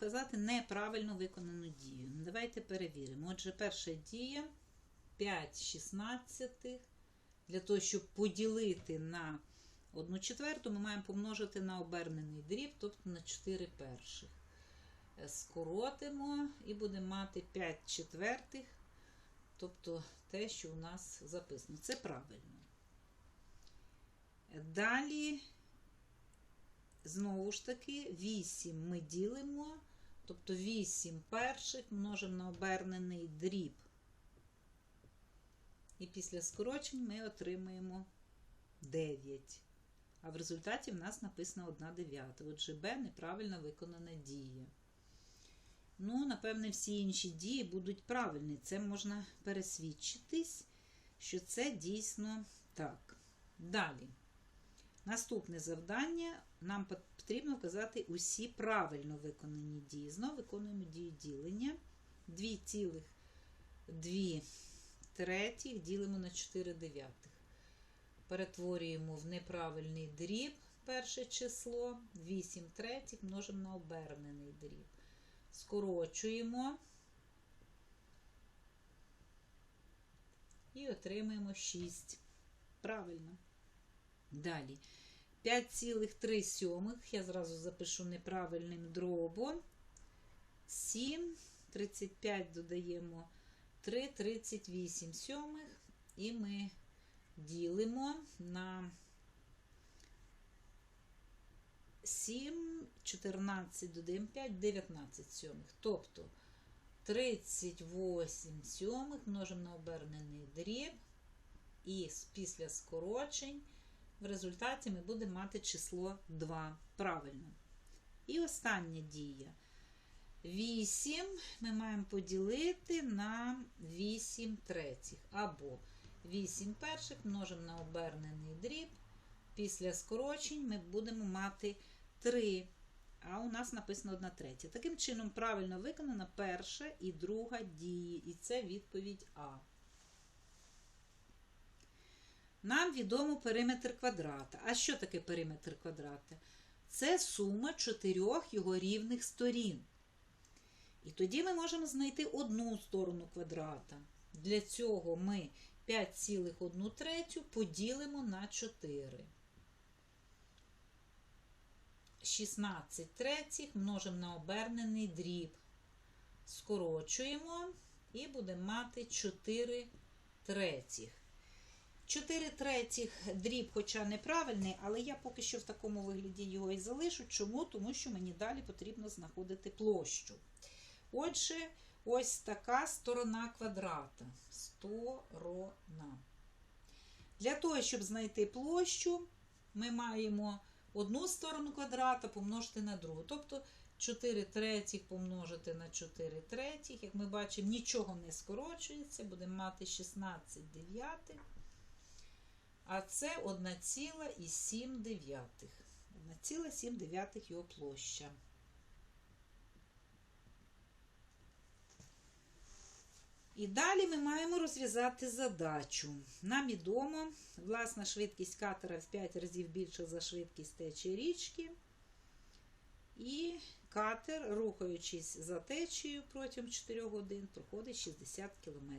вказати неправильно виконану дію. Давайте перевіримо. Отже, перша дія 5 шістнадцятих. Для того, щоб поділити на 1 четверту, ми маємо помножити на обернений дріб, тобто на 4 перших. Е, Скоротимо і будемо мати 5 четвертих, тобто те, що у нас записано. Це правильно. Далі, знову ж таки, 8 ми ділимо, тобто 8 перших множимо на обернений дріб. І після скорочень ми отримаємо 9. А в результаті в нас написано 1 дев'ята. Отже, Б неправильно виконана дія. Ну, напевне, всі інші дії будуть правильні. Це можна пересвідчитись, що це дійсно так. Далі. Наступне завдання. Нам потрібно вказати усі правильно виконані дії. Знову виконуємо дію ділення. 2,2 третіх ділимо на 4 дев'ятих. Перетворюємо в неправильний дріб перше число. 8 третіх множимо на обернений дріб. Скорочуємо і отримаємо 6. Правильно. Далі. 5,3 сьомих. Я зразу запишу неправильним дробом. 7, 35 додаємо 3, 38 сьомих. І ми ділимо на 7, 14 додаємо 5, 19 сьомих. Тобто 38 сьомих множимо на обернений дріб. І після скорочень в результаті ми будемо мати число 2. Правильно. І остання дія. 8 ми маємо поділити на 8 третіх. Або 8 перших множимо на обернений дріб. Після скорочень ми будемо мати 3. А у нас написано 1 третя. Таким чином, правильно виконана перша і друга дії. І це відповідь А. Нам відомо периметр квадрата. А що таке периметр квадрата? Це сума чотирьох його рівних сторін. І тоді ми можемо знайти одну сторону квадрата. Для цього ми 5,1 третю поділимо на 4. 16 третіх множимо на обернений дріб. Скорочуємо і будемо мати 4 третіх. 4 третіх дріб, хоча неправильний, але я поки що в такому вигляді його і залишу. Чому? Тому що мені далі потрібно знаходити площу. Отже, ось така сторона квадрата. Сторона. Для того, щоб знайти площу, ми маємо одну сторону квадрата помножити на другу. Тобто 4 третіх помножити на 4 третіх. Як ми бачимо, нічого не скорочується, будемо мати 16 дев'ятих. А це 1,7 1,7 його площа. І далі ми маємо розв'язати задачу. Нам відомо, власна швидкість катера в 5 разів більша за швидкість течії річки. І катер, рухаючись за течією протягом 4 годин, проходить 60 км.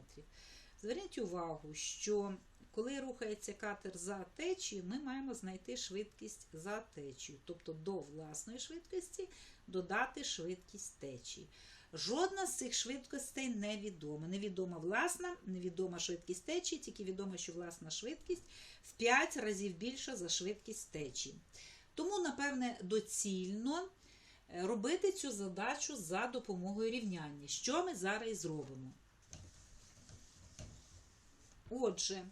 Зверніть увагу, що коли рухається катер за течією, ми маємо знайти швидкість за течією, тобто до власної швидкості додати швидкість течії. Жодна з цих швидкостей невідома. Невідома власна, невідома швидкість течії, тільки відомо, що власна швидкість в 5 разів більша за швидкість течії. Тому, напевне, доцільно робити цю задачу за допомогою рівняння. Що ми зараз і зробимо? Отже,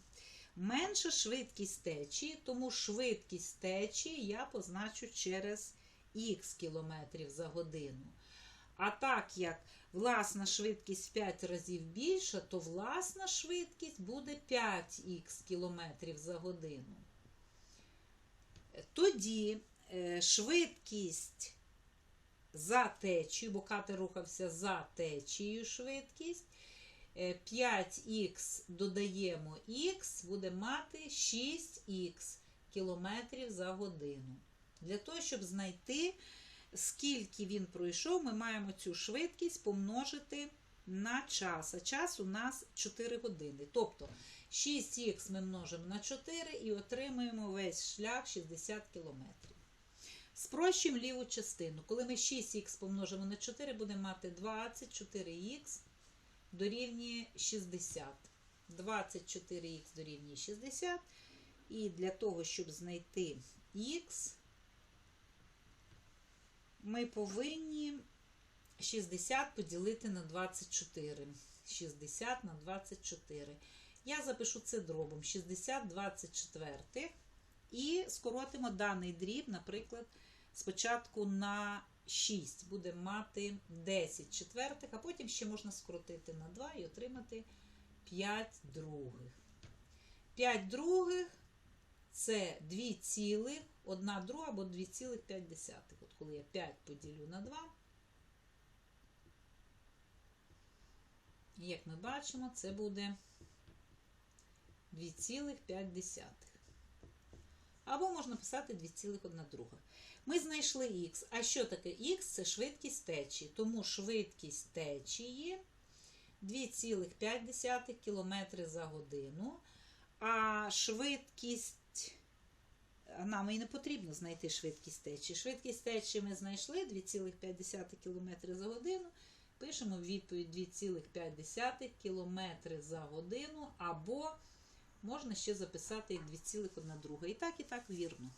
менша швидкість течії, тому швидкість течії я позначу через х кілометрів за годину. А так як власна швидкість в 5 разів більша, то власна швидкість буде 5х кілометрів за годину. Тоді швидкість за течією, бо катер рухався за течією швидкість. 5х додаємо х, буде мати 6х кілометрів за годину. Для того, щоб знайти скільки він пройшов, ми маємо цю швидкість помножити на час. А час у нас 4 години. Тобто 6х ми множимо на 4 і отримуємо весь шлях 60 км. Спрощуємо ліву частину. Коли ми 6х помножимо на 4, будемо мати 24х дорівнює 60. 24х дорівнює 60. І для того, щоб знайти х, ми повинні 60 поділити на 24. 60 на 24. Я запишу це дробом 60 24. І скоротимо даний дріб, наприклад, спочатку на 6. Будемо мати 10 четвертих, а потім ще можна скоротити на 2 і отримати 5 других. 5 других це 2 цілих, 1 друга або 2,5. От коли я 5 поділю на 2, як ми бачимо, це буде 2,5. Або можна писати 2,1 друга. Ми знайшли х. А що таке х? Це швидкість течії. Тому швидкість течії 2,5 км за годину. А швидкість, нам і не потрібно знайти швидкість течії. Швидкість течії ми знайшли 2,5 км за годину. Пишемо відповідь 2,5 км за годину, або можна ще записати як 2,1 друга. І так, і так вірно.